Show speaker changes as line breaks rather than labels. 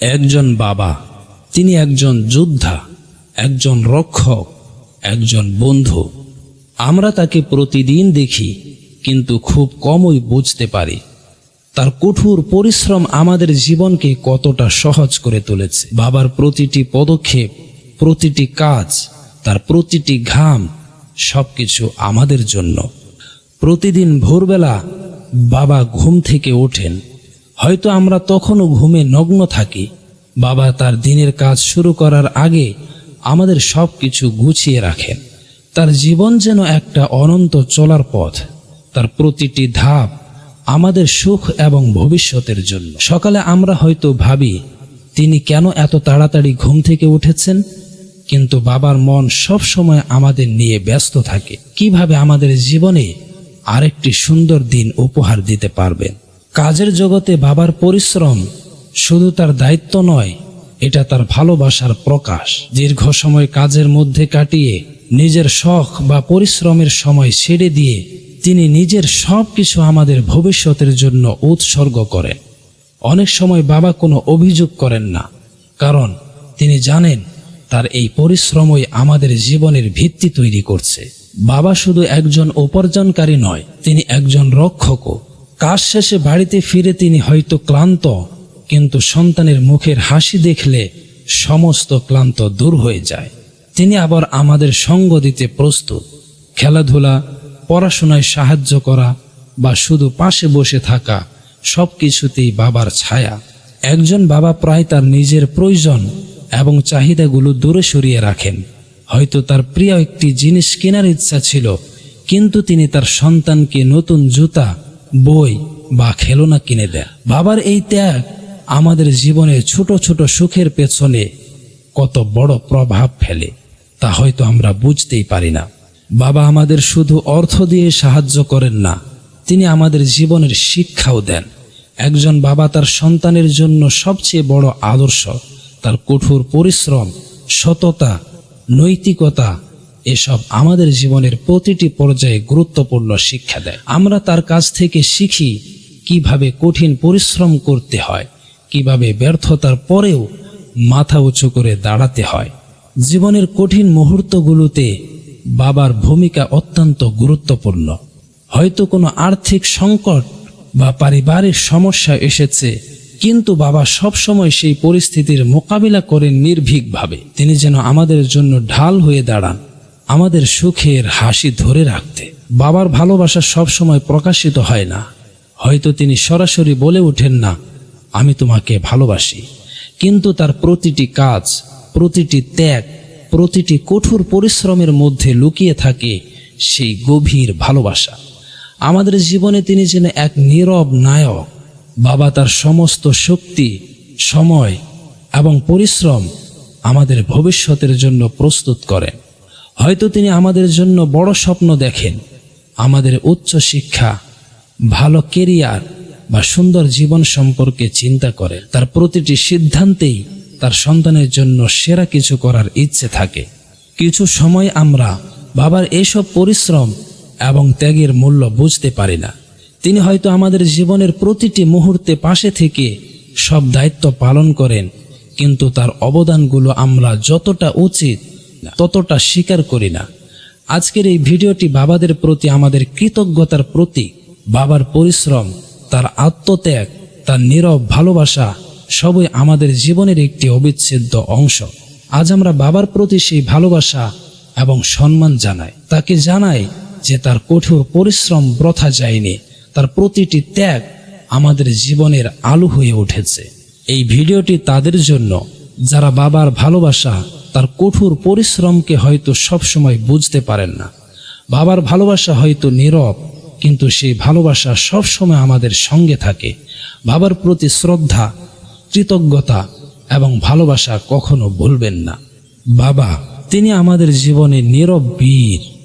একজন বাবা, তিনি একজন যোদ্ধা, একজন রক্ষক, একজন বন্ধু। আমরা তাকে প্রতিদিন দেখি, কিন্তু খুব কমই বুঝতে পারি। তার কঠোর পরিশ্রম আমাদের জীবনকে কতটা সহজ করে তুলেছে। বাবার প্রতিটি পদক্ষেপ, প্রতিটি কাজ, তার প্রতিটি ঘাম, সবকিছু আমাদের জন্য। প্রতিদিন ভোরবেলা বাবা ঘুম থেকে ওঠেন। হয়তো আমরা তখনও ঘুমে নগ্ন থাকি। বাবা তার দিনের কাজ শুরু করার আগে আমাদের সব কিছু গুছিয়ে রাখেন। তার জীবন যেন একটা অনন্ত চলার পথ। তার প্রতিটি ধাপ আমাদের সুখ এবং ভবিষ্যতের জন্য। সকালে আমরা হয়তো ভাবি, তিনি কেন এত তাড়াতাড়ি ঘুম থেকে উঠেছেন? কিন্তু বাবার মন সব সময় আমাদের নিয়ে ব্যস্ত থাকে। কীভাবে আমাদের জীবনে আরেকটি সুন্দর দিন উপহার দিতে পারবেন? কাজের জগতে বাবার পরিশ্রম শুধু তার দায়িত্ব নয়, এটা তার ভালোবাসার প্রকাশ। দীর্ঘ সময় কাজের মধ্যে কাটিয়ে নিজের শখ বা পরিশ্রমের সময় ছেড়ে দিয়ে তিনি নিজের সব কিছু আমাদের ভবিষ্যতের জন্য উৎসর্গ করেন। অনেক সময় বাবা কোনো অভিযোগ করেন না, কারণ তিনি জানেন তার এই পরিশ্রমই আমাদের জীবনের ভিত্তি তৈরি করছে। বাবা শুধু একজন উপার্জনকারী নয়, তিনি একজন রক্ষকও। কাজ শেষে বাড়িতে ফিরে তিনি হয়তো ক্লান্ত, কিন্তু সন্তানের মুখের হাসি দেখলে সমস্ত ক্লান্ত দূর হয়ে যায়। তিনি আবার আমাদের সঙ্গ দিতে প্রস্তুত। খেলাধুলা, পড়াশোনায় সাহায্য করা বা শুধু পাশে বসে থাকা সব কিছুতেই বাবার ছায়া। একজন বাবা প্রায় তার নিজের প্রয়োজন এবং চাহিদাগুলো দূরে সরিয়ে রাখেন। হয়তো তার প্রিয় একটি জিনিস কেনার ইচ্ছা ছিল, কিন্তু তিনি তার সন্তানকে নতুন জুতা বই বা খেলনা কিনে দেন বাবার এই ত্যাগ আমাদের জীবনের ছোট ছোট সুখের পেছনে কত বড় প্রভাব ফেলে, তা হয়তো আমরা বুঝতেই পারি না। বাবা আমাদের শুধু অর্থ দিয়ে সাহায্য করেন না, তিনি আমাদের জীবনের শিক্ষাও দেন। একজন বাবা তার সন্তানের জন্য সবচেয়ে বড় আদর্শ, তার কঠোর পরিশ্রম, সততা, নৈতিকতা এসব আমাদের জীবনের প্রতিটি পর্যায়ে গুরুত্বপূর্ণ শিক্ষা দেয়। আমরা তার কাছ থেকে শিখি কীভাবে কঠিন পরিশ্রম করতে হয়, কীভাবে ব্যর্থতার পরেও মাথা উঁচু করে দাঁড়াতে হয়। জীবনের কঠিন মুহূর্তগুলোতে বাবার ভূমিকা অত্যন্ত গুরুত্বপূর্ণ। হয়তো কোনো আর্থিক সংকট বা পারিবারিক সমস্যা এসেছে, কিন্তু বাবা সবসময় সেই পরিস্থিতির মোকাবিলা করেন নির্ভীকভাবে। তিনি যেন আমাদের জন্য ঢাল হয়ে দাঁড়ান। আমাদের সুখের হাসি ধরে রাখতে। বাবার ভালোবাসা সবসময় প্রকাশিত হয় না। হয়তো তিনি সরাসরি বলে ওঠেন না, আমি তোমাকে ভালোবাসি। কিন্তু তার প্রতিটি কাজ, প্রতিটি ত্যাগ, প্রতিটি কঠোর পরিশ্রমের মধ্যে লুকিয়ে থাকে সেই গভীর ভালোবাসা। আমাদের জীবনে তিনি যেন এক নীরব নায়ক। বাবা তার সমস্ত শক্তি, সময় এবং পরিশ্রম আমাদের ভবিষ্যতের জন্য প্রস্তুত করেন। হয়তো তিনি আমাদের জন্য বড় স্বপ্ন দেখেন। আমাদের উচ্চ শিক্ষা, ভালো কেরিয়ার বা সুন্দর জীবন সম্পর্কে চিন্তা করে। তার প্রতিটি সিদ্ধান্তেই তার সন্তানের জন্য সেরা কিছু করার ইচ্ছে থাকে। কিছু সময় আমরা বাবার এসব পরিশ্রম এবং ত্যাগের মূল্য বুঝতে পারি না। তিনি হয়তো আমাদের জীবনের প্রতিটি মুহূর্তে পাশে থেকে সব দায়িত্ব পালন করেন, কিন্তু তার অবদানগুলো আমরা যতটা উচিত ততটা স্বীকার করি না। আজকের এই ভিডিওটি বাবাদের প্রতি, আমাদের কৃতজ্ঞতার প্রতীক বাবার পরিশ্রম, তার আত্মত্যাগ, তার নীরব ভালোবাসা, সবই আমাদের জীবনের একটি অবিচ্ছেদ্য অংশ। আজ আমরা বাবার প্রতি সেই ভালোবাসা এবং সম্মান জানাই। তাকে জানাই যে তার কঠোর পরিশ্রম ব্রথা যায়নি। তার প্রতিটি ত্যাগ আমাদের জীবনের আলো হয়ে উঠেছে। এই ভিডিওটি তাদের জন্য। যারা বাবার ভালোবাসা তার কঠোর পরিশ্রমকে হয়তো সবসময় বুঝতে পারেন না। বাবার ভালোবাসা হয়তো নীরব, কিন্তু সেই ভালোবাসা সবসময় আমাদের সঙ্গে থাকে। বাবার প্রতি শ্রদ্ধা, কৃতজ্ঞতা এবং ভালোবাসা কখনো ভুলবেন না। বাবা, তিনি আমাদের জীবনে নীরব বীর।